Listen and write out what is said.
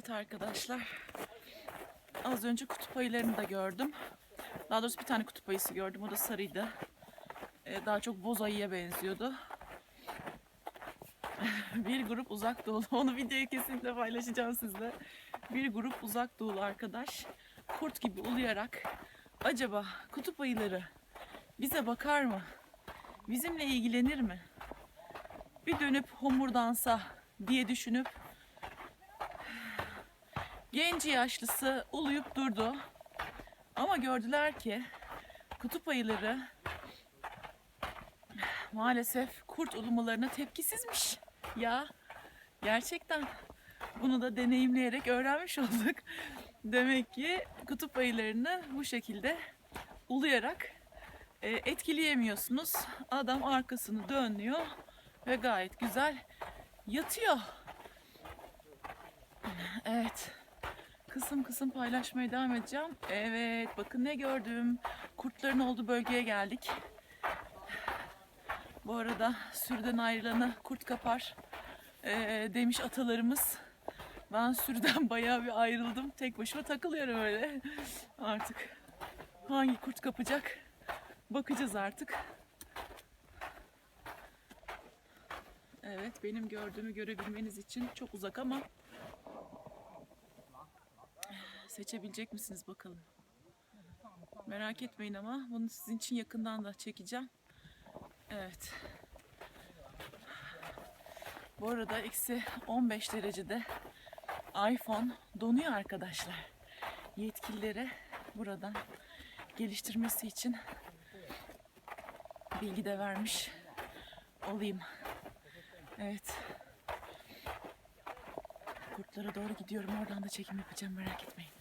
Evet arkadaşlar. Az önce kutup ayılarını da gördüm. Daha doğrusu bir tane kutup ayısı gördüm. O da sarıydı. Ee, daha çok boz ayıya benziyordu. bir grup uzak doğulu. Onu videoyu kesinlikle paylaşacağım sizle. Bir grup uzak doğulu arkadaş kurt gibi uluyarak acaba kutup ayıları bize bakar mı? Bizimle ilgilenir mi? Bir dönüp homurdansa diye düşünüp genci yaşlısı uluyup durdu. Ama gördüler ki kutup ayıları maalesef kurt ulumalarına tepkisizmiş. Ya gerçekten bunu da deneyimleyerek öğrenmiş olduk. Demek ki kutup ayılarını bu şekilde uluyarak e, etkileyemiyorsunuz. Adam arkasını dönüyor ve gayet güzel yatıyor. Evet. Kısım kısım paylaşmaya devam edeceğim. Evet bakın ne gördüm. Kurtların olduğu bölgeye geldik. Bu arada sürüden ayrılanı kurt kapar ee, demiş atalarımız. Ben sürüden bayağı bir ayrıldım. Tek başıma takılıyorum öyle. Artık hangi kurt kapacak bakacağız artık. Evet benim gördüğümü görebilmeniz için çok uzak ama seçebilecek misiniz bakalım. Merak etmeyin ama bunu sizin için yakından da çekeceğim. Evet. Bu arada eksi 15 derecede iPhone donuyor arkadaşlar. Yetkililere buradan geliştirmesi için bilgi de vermiş olayım. Evet. Kurtlara doğru gidiyorum. Oradan da çekim yapacağım merak etmeyin.